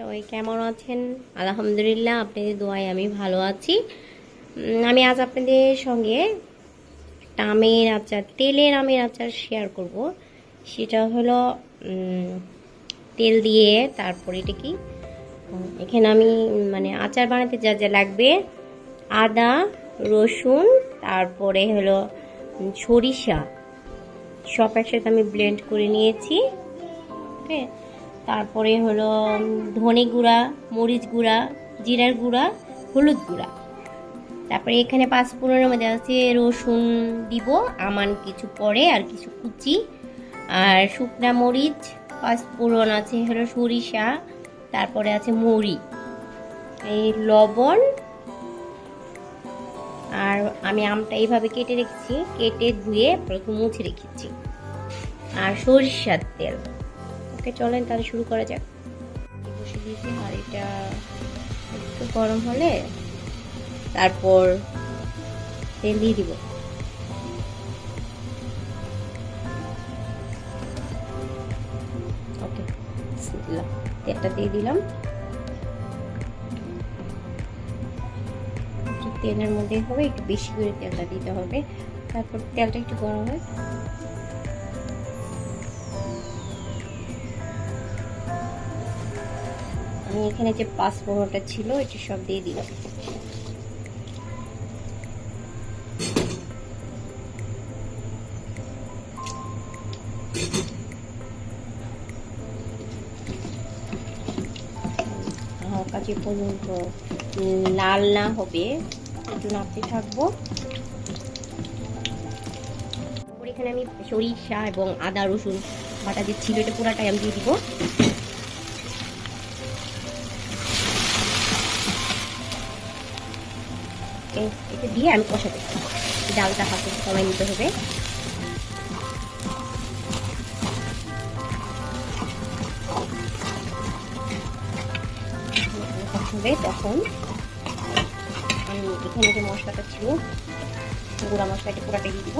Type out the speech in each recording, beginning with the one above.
সবাই কেমন আছেন? আলহামদুলিল্লাহ, আপনাদের দোয়ায় আমি ভালো আছি। আমি আজ আপনাদের সঙ্গে একটা আমের আচার, তেলের আমের আচার শেয়ার করব। সেটা হলো তেল দিয়ে তারপর এটা কি? এখানে আমি মানে আচার বানাতে যা যা লাগবে, আদা, রসুন, তারপরে হলো সরিষা, সব একসাথে আমি ব্লেন্ড করে নিয়েছি। ওকে? তারপরে হলো ধনে গুঁড়া, মরিচ গুঁড়া, জিরার গুঁড়া, হলুদ গুঁড়া। তারপরে এখানে পাঁচ পনেরোর মধ্যে আছে, রসুন দিব, আমান কিছু পরে আর কিছু কুচি। আর শুকনা মরিচ, পাঁচ ফোড়ন আছে হলো সরিষা, তারপরে আছে মরি এই লবণ, আর আমি আমটা এইভাবে কেটে রেখেছি, কেটে ধুয়ে মুছে রেখেছি। আর সরিষার তেল। ওকে চলেন তাহলে শুরু করা যাক। বসে দিয়েছি এটা একটু গরম হলে তারপর তেল দিয়ে দিব। ওকে, বিসমিল্লাহ, তেলটা দিয়ে দিলাম। তেলের মধ্যে হবে, একটু বেশি করে তেলটা দিতে হবে। তারপর তেলটা একটু গরম হয় এখানে যে পাঁচ ছিল, এটা সব দিয়ে দিলাম। হালকা পর্যন্ত লাল না হবে একটু নাড়তে থাকব। এখানে আমি সরিষা এবং আদা রসুন বাটা যে ছিল, এটা পুরাটাই আমি দিয়ে দিব। এটা দিয়ে আমি কষাতে। ডালটা হাতে সময় নিতে হবে তখন আমি এখানে যে মশলাটা ছিল, গুঁড়া মশলাটা পুরাটা দিয়ে দিব।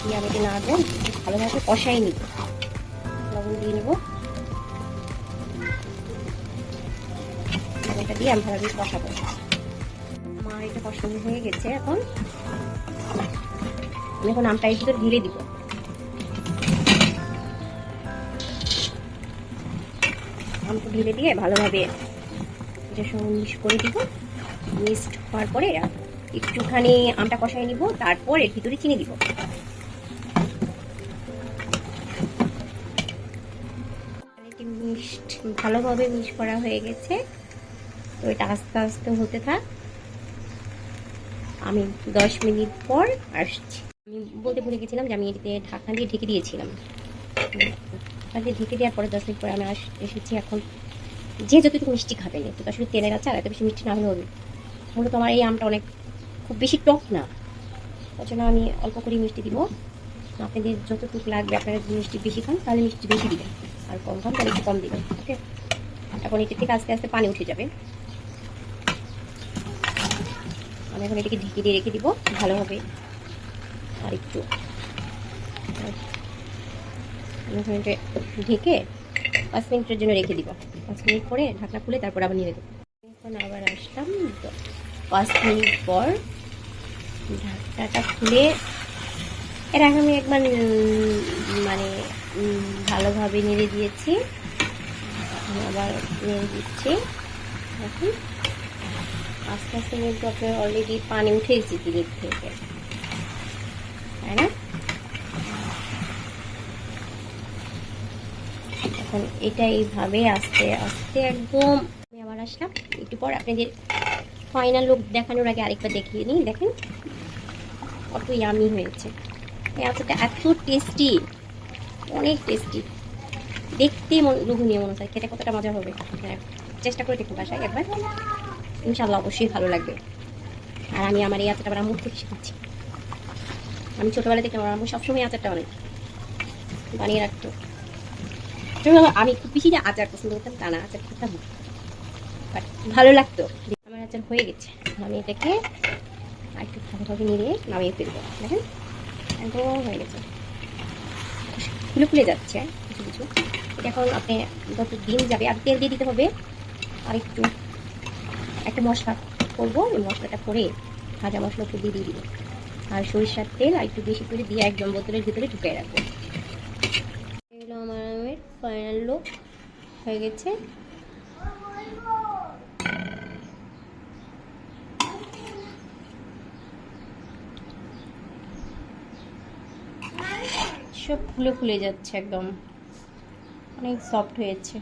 দিয়ে আমি এটা নাড়বো, ভালোভাবে কষাই নিব। লবণ দিয়ে নেব। এটা দিয়ে আমি ভালোভাবে কষাবো। আমার এটা কষানো হয়ে গেছে এখন। আমি এখন আমটা এর ভিতর ঢেলে দিব। আমটা ঢেলে দিয়ে ভালোভাবে এটা সঙ্গে মিক্স করে দিব। মিক্সড হওয়ার পরে একটুখানি আমটা কষাই নিব, তারপর এর ভিতরে চিনি দিব। মিক্সড ভালোভাবে মিক্স করা হয়ে গেছে। তো এটা আস্তে আস্তে হতে থাক। আমি দশ মিনিট পর আসছি। আমি বলতে ভুলে গেছিলাম যে আমি এটিতে ঢাকনা দিয়ে ঢেকে দিয়েছিলাম। ঢাকনা দিয়ে ঢেকে দেওয়ার পরে দশ মিনিট পরে আমি আস- এসেছি এখন। যে যতটুকু মিষ্টি খাবেন তো আসলে তেলের আছে আর এত বেশি মিষ্টি না হলে হবে। মূলত আমার এই আমটা অনেক খুব বেশি টক না। তার জন্য আমি অল্প করে মিষ্টি দিব। আপনাদের যতটুকু লাগবে, আপনারা যদি মিষ্টি বেশি খান, তাহলে মিষ্টি বেশি দিবেন। আর কম খান, তাহলে একটু কম দিবেন, ওকে? এখন এটি থেকে আস্তে আস্তে পানি উঠে যাবে। আমি এখন এটাকে ঢেকে দিয়ে রেখে দিব, ভালোভাবে। আর একটু। এখন ঢেকে পাঁচ মিনিটের জন্য রেখে দিব। পাঁচ মিনিট পরে ঢাকনা খুলে তারপর আবার নিয়ে দেবো। এখন আবার আসলাম। পাঁচ মিনিট পর ঢাকনাটা খুলে, এর আগে আমি একবার মানে ভালোভাবে নেড়ে দিয়েছি। এখন আবার নেড়ে দিচ্ছি। এখন আস্তে আস্তে কিন্তু আপনার অলরেডি পানি উঠে গেছে দিলের থেকে। তাই না? এখন এটা এইভাবে আস্তে আস্তে একদম আমি আবার আসলাম। একটু পর আপনাদের ফাইনাল লুক দেখানোর আগে আরেকবার দেখিয়ে নিই দেখেন কত ইয়ামি হয়েছে। এই এত টেস্টি অনেক টেস্টি দেখতে মন লোভনীয় মনে হয় খেতে কতটা মজা হবে? হ্যাঁ, চেষ্টা করে দেখুন বাসায় একবার। ইনশাল্লাহ অবশ্যই ভালো লাগবে। আর আমি আমার এই আচারটা আমার মুখ থেকে শিখেছি আমি ছোটোবেলা থেকে আমার আম্মু সবসময় আচারটা অনেক বানিয়ে রাখতো। আমি খুব বেশি যে আচার পছন্দ করতাম, তা না, আচার খেতাম। বাট ভালো লাগতো। আমার আচার হয়ে গেছে। আমি এটাকে আর একটু ভালোভাবে নিয়ে নামিয়ে ফেলব। দেখেন একদম হয়ে গেছে। ফুলে ফুলে যাচ্ছে, কিছু কিছু। এখন আপনি যত দিন যাবে, আর তেল দিয়ে দিতে হবে আর একটু একটা মশলা করব ওই মশলাটা করে ভাজা মশলা একটু দিয়ে দিয়ে দিব। আর সরিষার তেল আর একটু বেশি করে দিয়ে একদম বোতলের ভিতরে ঢুকিয়ে রাখব। আমার আমের ফাইনাল লুক হয়ে গেছে। সব ফুলে ফুলে যাচ্ছে একদম। অনেক সফট হয়েছে।